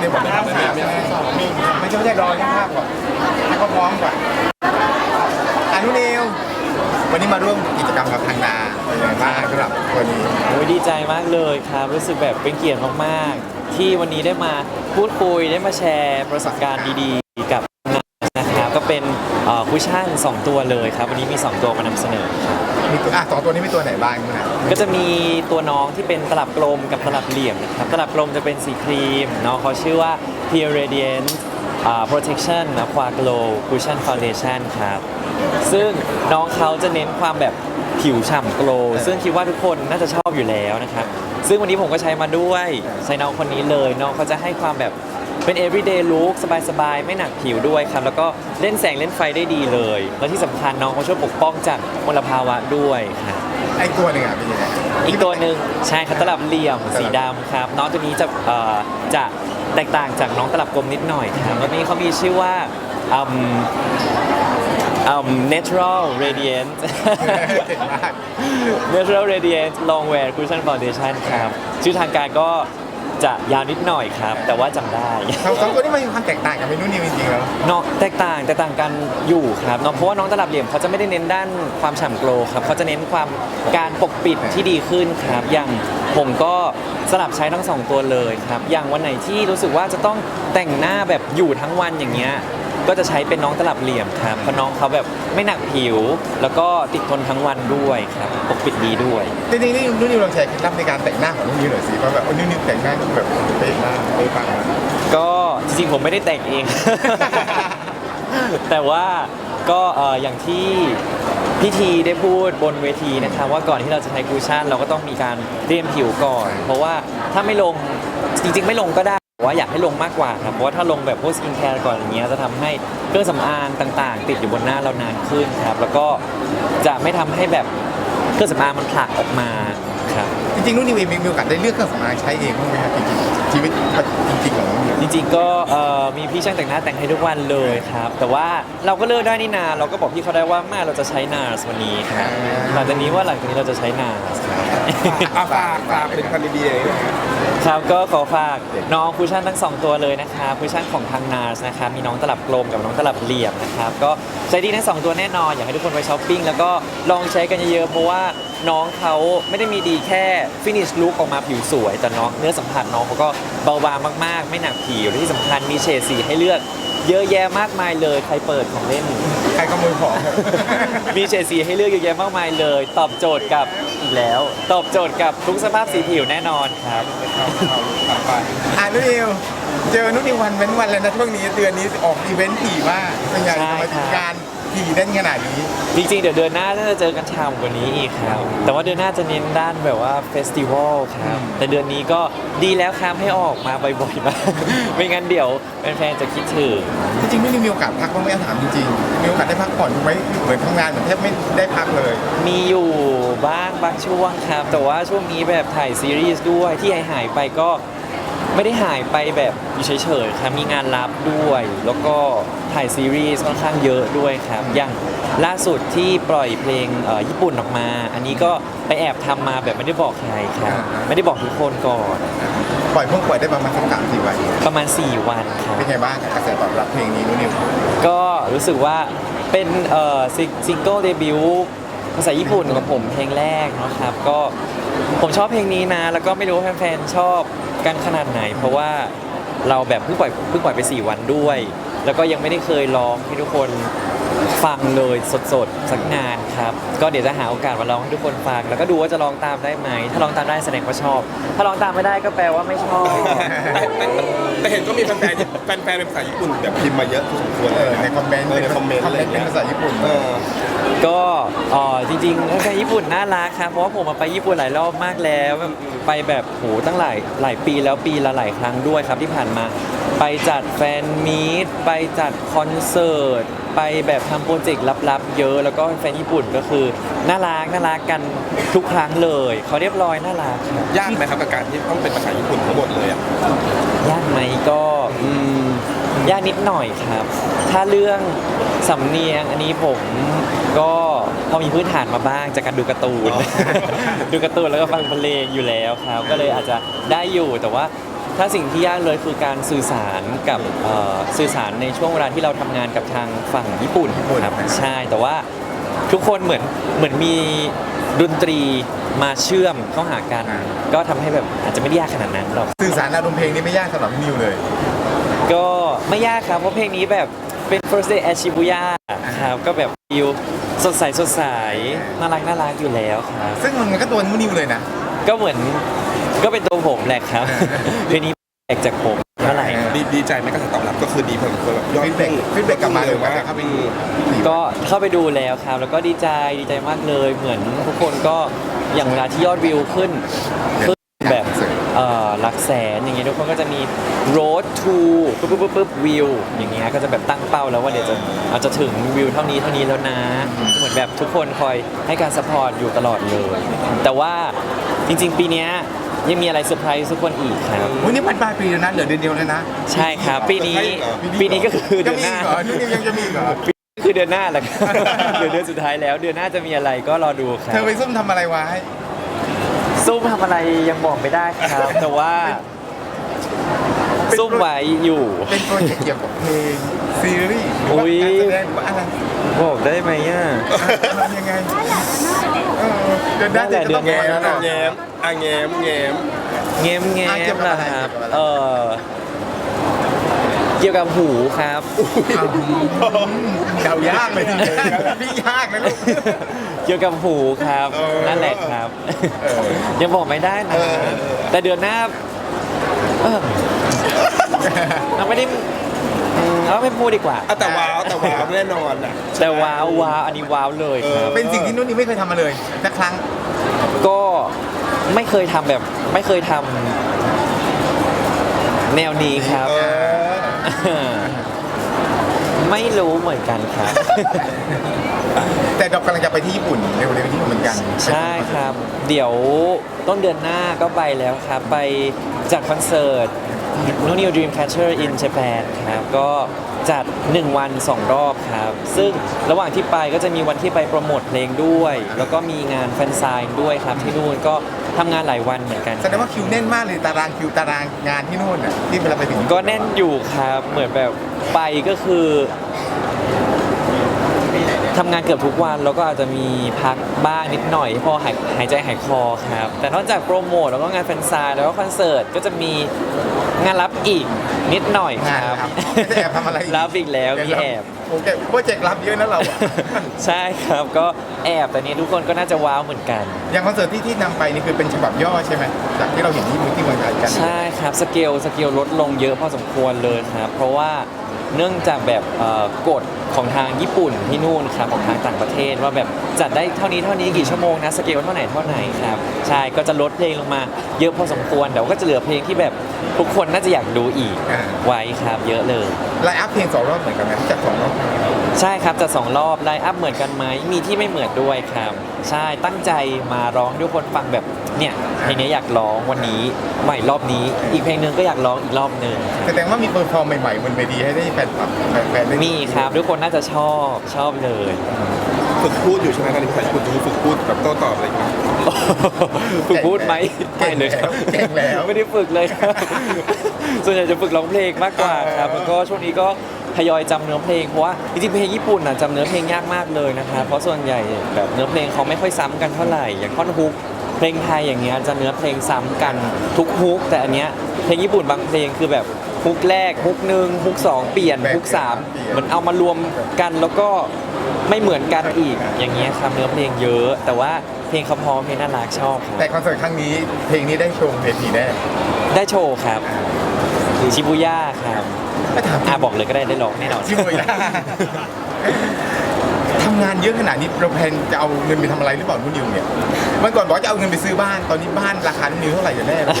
ในบทสามใช่ไมไม่ใช่ไม่ใช่รอแค่ภาพก่อนให้เขาพร้อมก่อนอานุนิววันนี้มาร่วมกิจกรรมกับทางนาเป็นยังไงบ้างสำหรับวันนี้โอ้ยดีใจมากเลยครับ รู้สึกแบบเป็นเกียรติมากๆ ที่วันนี้ได้มาพูดคุยได้มาแชร์ประสบการณ์ดีๆ กับ เป็นเอ่อคุชชั่น2ตัวเลยครับวันนี้มี2ตัวมานำเสนอครับมีตัวอะสองตัวนี้มีตัวไหนบ้างนะก็จะมีตัวน้องที่เป็นตลับกลมกับตลับเหลี่ยมนะครับตลับกลมจะเป็นสีครีมน้องเขาชื่อว่า Pure Radiant อ่า Protection Aqua Glow Cushion Foundation ครับ ซึ่งน้องเขาจะเน้นความแบบผิวฉ่ำโกลว์ซึ่งคิดว่าทุกคนน่าจะชอบอยู่แล้วนะครับ ซึ่งวันนี้ผมก็ใช้มาด้วย ใช้น้องคนนี้เลยน้องเขาจะให้ความแบบ เป็น everyday look สบายๆ ไม่หนักผิวด้วยครับ แล้วก็เล่นแสงเล่นไฟได้ดีเลย แล้วที่สำคัญน้องเขาช่วยปกป้องจากมลภาวะด้วยครับ ไอ้ตัวหนึ่งอะเป็นยังไงอีกตัวหนึ่งใช่ครับตลับเหลี่ยมสีดำครับ น้องตัวนี้จะเอ่อจะแตกต่างจากน้องตลับกลมนิดหน่อยครับตัวนี้เขามีชื่อว่าอืมอืม natural radiant เก่งมาก natural radiant long wear cushion foundation ครับ ชื่อทางการก็ จะยาวนิดหน่อยครับ แต่ว่าจำได้สองสองตัวนี้มันมีความแตกต่างกับเมนูนิวจริงๆแล้ว เนาะแตกต่างแตกต่างกันอยู่ครับเนาะเพราะว่าน้องตลับเหลี่ยมเขาจะไม่ได้เน้นด้านความฉ่ำโกลว์ครับเขาจะเน้นความการปกปิดที่ดีขึ้นครับ อย่างผมก็สลับใช้ทั้งสองตัวเลยครับ อย่างวันไหนที่รู้สึกว่าจะต้องแต่งหน้าแบบอยู่ทั้งวันอย่างเงี้ย ก็จะใช้เป็นน้องตลับเหลี่ยมครับเพราะน้องเขาแบบไม่หนักผิว แล้วก็ติดทนทั้งวันด้วยครับปกปิดดีด้วย จริงๆนี่นุ่นนิวลองแชร์เคล็ดลับในการแต่งหน้าของนุ่นนิวหน่อยสิเพราะแบบนุ่นนิวแต่งหน้าแบบเป๊ะมากเป๊ะปังมากก็จริงๆผมไม่ได้แต่งเอง แต่ว่าก็เอ่ออย่างที่พิธีได้พูดบนเวทีนะคะว่าก่อนที่เราจะใช้คูชั่น เราก็ต้องมีการเตรียมผิวก่อน เพราะว่าถ้าไม่ลงจริง ๆ ไม่ลงก็ได้แต่ ว่าอยากให้ลงมากกว่าครับเพราะว่าถ้าลงแบบพวกสกินแคร์ก่อนอย่างเงี้ยจะทำให้เครื่องสำอางต่างๆ ติดอยู่บนหน้าเรานานขึ้นครับแล้วก็จะไม่ทำให้แบบเครื่องสำอางมันผลักออกมาครับจริงๆนุ่นนิวเองมีโอกาสได้เลือกเครื่องสำอางใช้เองบ้างไหมครับจริงๆชีวิตจริงๆของนุ่นนิวจริงๆก็มีพี่ช่างแต่งหน้าแต่งให้ทุกวันเลยครับแต่ว่าเราก็เลือกได้นี่นาเราก็บอกพี่เขาได้ว่าแม่เราจะใช้ NARS วันนี้ครับหลังจากนี้ว่าหลังจากนี้เราจะใช้ NARS ครับ อาฝากฝากเป็นพันธุ์ดีๆเลยนะครับก็ขอฝากน้องคุชชั่นทั้งสองตัวเลยนะครับคุชชั่นของทาง NARS นะครับมีน้องตลับกลมกับน้องตลับเหลี่ยมนะครับก็ใช้ดีทั้งสองตัวแน่นอนอยากให้ทุกคนไปช้อปปิ้งแล้วก็ลองใช้กันเยอะๆเพราะว่าน้องเขาไม่ได้มีดีแค่ฟินิชลุคออกมาผิวสวย แต่น้องเนื้อสัมผัสน้องเขาก็เบาบางมากๆ ไม่หนักผิวและที่สำคัญมีเฉดสีให้เลือกเยอะแยะมากมายเลยใครเปิดของเล่น ใครขโมยของมีเฉดสีให้เลือกเยอะแยะมากมายเลย ตอบโจทย์กับ อีกแล้ว ตอบโจทย์กับทุกสภาพสีผิวแน่นอนครับ อ่านุ่นนิวเจอนุ่นนิววันเว้นวันแล้วนะช่วงนี้เดือนนี้ออกอีเวนต์ถี่มากเป็นไงใช่ทำไมถึงครับ การ ถี่ได้ขนาดนี้ จริงๆ เดี๋ยวเดือนหน้าน่าจะเจอกันฉ่ำกว่านี้อีกครับ แต่ว่าเดือนหน้าจะเน้นด้านแบบว่าเฟสติวัลครับ แต่เดือนนี้ก็ดีแล้วครับให้ออกมาบ่อยๆมากไม่งั้นเดี๋ยวแฟนๆจะคิดถึง จริงๆนุ่นนิวมีโอกาสพักบ้างไหมถามจริงๆ มีโอกาสได้พักผ่อนไหมเหมือนทำงานเหมือนแทบไม่ได้พักเลย มีอยู่บ้างบางช่วงครับ แต่ว่าช่วงนี้แบบถ่ายซีรีส์ด้วยที่หายๆไปก็ ไม่ได้หายไปแบบอยู่เฉยๆครับมีงานรับด้วย แล้วก็ถ่ายซีรีส์ค่อนข้างเยอะด้วยครับ อย่างล่าสุดที่ปล่อยเพลงเอ่อญี่ปุ่นออกมา อันนี้ก็ไปแอบทำมาแบบไม่ได้บอกใครครับ ไม่ได้บอกทุกคนก่อน ปล่อยเพิ่งปล่อยได้ประมาณสักสามสี่วันประมาณ 4 วันครับ เป็นไงบ้างกับกระแสตอบรับเพลงนี้นุ่นนิวก็รู้สึกว่าเป็นเอ่อซิซิงเกิลเดบิวต์ภาษาญี่ปุ่นของผมเพลงแรกนะครับ ก็ผมชอบเพลงนี้นะ แล้วก็ไม่รู้ว่าแฟนๆชอบ กันขนาดไหน เพราะว่าเราแบบเพิ่งปล่อยเพิ่งปล่อยไป 4 วันด้วย แล้วก็ยังไม่ได้เคยร้องให้ทุกคนฟังเลยสดๆ สักงานครับ ก็เดี๋ยวจะหาโอกาสมาร้องให้ทุกคนฟัง แล้วก็ดูว่าจะร้องตามได้ไหม ถ้าร้องตามได้แสดงว่าชอบ ถ้าร้องตามไม่ได้ก็แปลว่าไม่ชอบ แต่แต่แต่เห็นก็มีแฟนๆแฟนๆเป็นภาษาญี่ปุ่นแบบพิมพ์มาเยอะพอสมควรเอเลยอในคอมเมนต์เออในคอมเมนต์อะไรอย่างเป็เงี้นยภาษาญี่ปุ่นเออก็เอ่อจริงๆแฟนญี่ปุ่นน่ารักครับ เพราะว่าผมมาไปญี่ปุ่นหลายรอบมากแล้วแบบ ไปแบบโหตั้งหลายหลายปีแล้วปีละหลายครั้งด้วยครับที่ผ่านมา ไปจัดแฟนมีตไปจัดคอนเสิร์ตไปแบบทำโปรเจกต์ลับๆ เยอะแล้วก็แฟนญี่ปุ่นก็คือน่ารักน่ารักกันทุกครั้งเลยเขาเรียบร้อยน่ารักครับยากไหมครับกับการที่ต้องเป็นภาษาญี่ปุ่นทั้งหมดเลยอะยากไหมก็อืม ยากนิดหน่อยครับ ถ้าเรื่องสำเนียงอันนี้ผมก็พอมีพื้นฐานมาบ้างจากการดูการ์ตูน ดูการ์ตูนแล้วก็ฟังเพลงอยู่แล้วครับ ก็เลยอาจจะได้อยู่แต่ว่าถ้าสิ่งที่ยากเลยคือการสื่อสารกับเอ่อสื่อสารในช่วงเวลาที่เราทำงานกับทางฝั่งญี่ปุ่นครับใช่แต่ว่าทุกคนเหมือนเหมือนมีดนตรีมาเชื่อมเข้าหากัน ก็ทำให้แบบอาจจะไม่ได้ยากขนาดนั้นหรอกสื่อสารอารมณ์เพลงนี้ไม่ยากสำหรับนิวเลย ก็ไม่ยากครับ เพราะเพลงนี้แบบเป็น first day at Shibuya ครับ ก็แบบฟิลสดใสสดใสน่ารักน่ารักอยู่แล้วครับ ซึ่งมันก็ตัวนิวเลยนะ ก็เหมือนก็เป็นตัวผมแหละครับเพลงนี้แตกจากผมเท่าไหร่ ดีดีใจไหมกระแสตอบรับก็คือดีพอสมควรแบบยอดฟีดแบ็กฟีดแบ็กกลับมาเลยว่าว่าเข้าไปอืดูมก็เข้าไปดูแล้วครับ แล้วก็ดีใจดีใจมากเลยเหมือนทุกคนก็อย่างเวลาที่ยอดวิวขึ้นขึ้นแบบ เอ่อหลักแสนอย่างเงี้ยทุกคนก็จะมี road to ปุ๊บปุ๊บปุ๊บปุ๊บวิวอย่างเงี้ยก็จะแบบตั้งเป้าแล้วว่าเดี๋ยวจะอาจจะถึงวิวเท่านี้เท่านี้แล้วนะ เหมือนแบบทุกคนคอยให้การสปอร์ตอยู่ตลอดเลย แต่ว่าจริง ๆ ปีเนี้ยยังมีอะไรเซอร์ไพรส์ทุกคนอีกครับ วันนี้มันปลายปีแล้วนะเหลือเดือนเดียวแล้วนะใช่ครับปีนี้เซอร์ไพรส์เหรอปีนี้ก็คือเดือนหน้าจะมีอีกเหรอนิวยังจะมีอีกเหรอคือเดือนหน้าแหละครับ เดือนเดือนสุดท้ายแล้ว เดือนหน้าจะมีอะไรก็รอดูครัเธบอไปซุ่มทำอะไรไว้ ซุ่มทำอะไรยังบอกไม่ได้ครับ แต่ว่าซุ่มไว้อยู่ เป็นโปรเจกต์เกี่ยวกับเพลงซีรีส์หรือว่าอุ๊ยการแสดงหรือว่าอะไรบอกได้ไหมอะอะไรยังไงเออเดือนหน้าจะต้องเดืปอนล่อยหน้าแล้วนะ แง้มอะแง้มแง้มเง้มเง้อะเกี่ยวมกับนะอะไรครับ เกี่ยวกับอะไร เออเกี่ยวกับหูครับเดา ยากเลยทีเดียวพี่ยากนะลูก เกี่ยวกับหูครับ เออนั่นแหละครับ เออ ยังบอกไม่ได้นะเออแต่เดือนหน้าเออเราไม่ได้อืมเราไม่พูดดีกว่า อะแต่ว้าวแต่ว้าวแน่นอนอะ แต่ว้าวว้าวอันนี้ว้าวเลยครับ เป็นสิ่งที่นุ่นนี่ไม่เคยทำมาเลยสักครั้ง ก็ไม่เคยทำแบบ ไม่เคยทำแนวนี้ครับ เออ ไม่รู้เหมือนกันครับ แต่เรากำลังจะไปที่ญี่ปุ่นเร็วๆที่ญี่ปุ่นเหมือนกันใช่ครับ เดี๋ยวต้นเดือนหน้าก็ไปแล้วครับ ไปจัดคอนเสิร์ต No New Dreamcatcher in Japan ครับ ก็จัด 1 วัน 2 รอบครับ ซึ่งระหว่างที่ไปก็จะมีวันที่ไปโปรโมทเพลงด้วย แล้วก็มีงานแฟนไซน์ด้วยครับที่นู่นก็ทำงานหลายวันเหมือนกัน แสดงว่าคิวแน่นมากเลยตารางคิวตารางงานที่นู่นน่ะที่เวลาไปถึงก็แน่นอยู่ครับ เหมือนแบบ ไปก็คือทำงานเกือบทุกวันแล้วก็อาจจะมีพักบ้างนิดหน่อยพอหายหายใจหายคอครับ แต่นอกจากโปรโมทแล้วก็งานแฟนซายแล้วก็คอนเสิร์ตก็จะมีงานรับอีกนิดหน่อยคงานรับครับไม่ได้แอบทำอะไรรับอีกแล้วมีแอบ โอเคโปรเจกต์รับเยอะนะเราอะ ใช่ครับก็แอบแต่นี้ทุกคนก็น่าจะว้าวเหมือนกัน อย่างคอนเสิร์ตที่ที่นำไปนี่คือเป็นฉบับย่อใช่ไหมจากที่เราเห็นที่ที่เมืองไทยกัน ใช่ครับสเกลสเกลลดลงเยอะพอสมควรเลยครับ เพราะว่า เนื่องจากแบบเอ่อกฎของทางญี่ปุ่นที่นู่นครับของทางต่างประเทศ ว่าแบบจัดได้เท่านี้เท่านี้กี่ชั่วโมงนะสเกลเท่าไหนเท่าไหนครับใช่ก็จะลดเพลงลงมาเยอะพอสมควรแต่ว่าก็จะเหลือเพลงที่แบบทุกคนน่าจะอยากดูอีกอ่าไว้ครับเยอะเลยไลน์อัพเพลงสองรอบเหมือนกันไหมจัดสองรอบใช่ครับจะสองรอบไลน์อัพเหมือนกันไหมมีที่ไม่เหมือนด้วยครับ ใช่ตั้งใจมาร้องให้ทุกคนฟังแบบ เนี่ยเพลงนี้อยากร้องวันนี้ใหม่รอบนี้ อีกเพลงหนึงก็อยากร้องอีกรอบหนึ่งครับแสดงว่ามีเปอร์ฟอร์มใหม่ๆบนเวทีให้ได้แฟนคลับแฟนๆได้มีครับทุกคนน่าจะชอบชอบเลย ฝึกพูดอยู่ใช่ไหมตอนนี้ภาษาญี่ปุ่นจะฝึกพูดแบบโต้ตอบอะไรอย่างเงี้ย ฝึกพูดไหมไม่เลยครับเก่งแล้วไม่ได้ฝึกเลยครับ ส่วนใหญ่จะฝึกร้องเพลงมากกว่าครับแล้วก็ช่วงนี้ก็ทยอยจำเนื้อเพลงเพราะว่าจริงๆเพลงญี่ปุ่นน่ะจำเนื้อเพลงยากมากเลยนะครับเพราะส่วนใหญ่แบบเนื้อเพลงเขาไม่ค่อยซ้ำกันเท่าไหร่อย่างท่อนฮุก เพลงไทยอย่างเงี้ยจะเนื้อเพลงซ้ำกันทุกฮุกแต่อันเนี้ยเพลงญี่ปุ่นบางเพลงคือแบบฮุกแรกฮุกหนึ่งฮุกสองเปลี่ยนฮุกสามเหมือนเอามารวมกันแล้วก็ไม่เหมือนกันอีกอย่างเงี้ยครับเนื้อเพลงเยอะ แต่ว่าเพลงเขาพอเพลงน่ารักชอบครับแต่คอนเสิร์ตครั้งนี้เพลงนี้ได้โชว์เวทีแน่ได้โชว์ครับชิบูย่าครับ ก็ถามอ่าบอกเลยก็ได้ได้ร้องแน่นอน ชิบุย่าทำ งานเยอะขนาดนี้เราแพลนจะเอาเงินไปทำอะไรหรือเปล่านุ่นนิวเนี่ยวันก่อนบอกว่าจะเอาเงินไปซื้อบ้านตอนนี้บ้านราคานุ่นนิวเท่าไหร่กันแน่เลย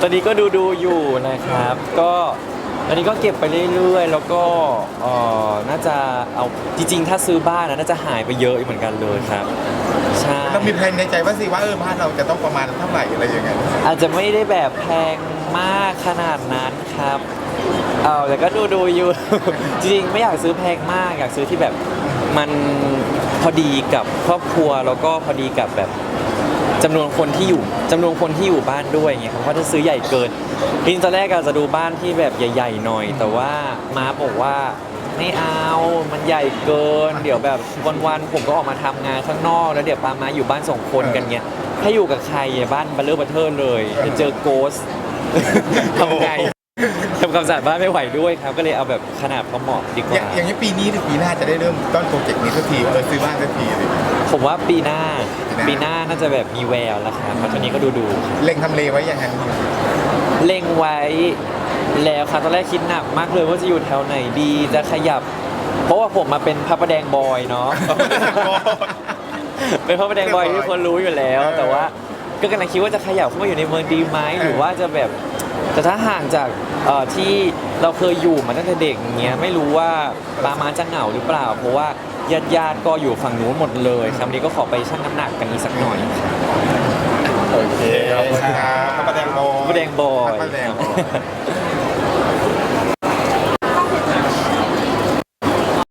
ตอนนี้ก็ดูดูๆอยู่นะครับ ก็ตอนนี้ก็เก็บไปเรื่อยๆ แล้วก็เอ่อน่าจะเอาจริงๆ ถ้าซื้อบ้านนะน่าจะหายไปเยอะเหมือนกันเลยครับใช่เรามีแพลนในใจว่าสิว่าเออบ้านเราจะต้องประมาณเท่าไหร่อะไรยังไงอาจจะไม่ได้แบบแพงมากขนาดนั้นครับ เอาแต่ก็ดูดูๆอยู่ จริงๆไม่อยากซื้อแพงมากอยากซื้อที่แบบ มันพอดีกับครอบครัวแล้วก็พอดีกับแบบจำนวนคนที่อยู่จำนวนคนที่อยู่บ้านด้วยอย่างเงี้ยครับเพราะถ้าซื้อใหญ่เกินจริงตอนแรกอาจจะดูบ้านที่แบบใหญ่ ๆ หน่อย แต่ว่าม้าบอกว่าไม่เอามันใหญ่เกิน เดี๋ยวแบบวันๆผมก็ออกมาทำงานข้างนอก แล้วเดี๋ยวปามาอยู่บ้านสองคนกันเงี้ยถ้าอยู่กับใครอะบ้านบัลเลอร์บัตเทอร์เลยจะเจอโกสทำไง ทำความสะอาดบ้านไม่ไหวด้วยครับ ก็เลยเอาแบบขนาดพอเหมาะดีกอย่าว่างอย่างนี้ปีนี้หรือปีหน้าจะได้เริ่มต้นโปรเจกต์นี้สักทีเออซื้อบ้านสักทีเลยผมว่าปีหน้า ปีปีหหน้า น้าน่าจะแบบมีแววแล้วครับเพราะตอนนี้ก็ดูดูเล็งทำเลไว้ยังไงๆเล็งไว้แล้วครับตอนแรกคิดหนักมากเลยว่าจะอยู่แถวไหนดีจะขยับ เพราะว่าผมมาเป็นพระประแดงบอยเนาะ เป็นพระประแดงบอยที่คนรู้อยู่แล้วเออแต่ว่าก็กำลังคิดว่าจะขยับเข้ามาอยู่ในเมืองดีไหมหรือว่าจะแบบ แต่ถ้าห่างจากเอ่อที่เราเคยอยู่มาตั้งแต่เด็กอย่างเงี้ยไม่รู้ว่าปามาจะเหงาหรือเปล่า เพราะว่าญาติญาติๆก็อยู่ฝั่งนู้นหมดเลยครั้งนี้ก็ขอไปชั่งน้ำหนักกันอีกสักหน่อย โอเคขอบคุณครับพระประแดงโบพระประแดงบอยพระประแดงบอย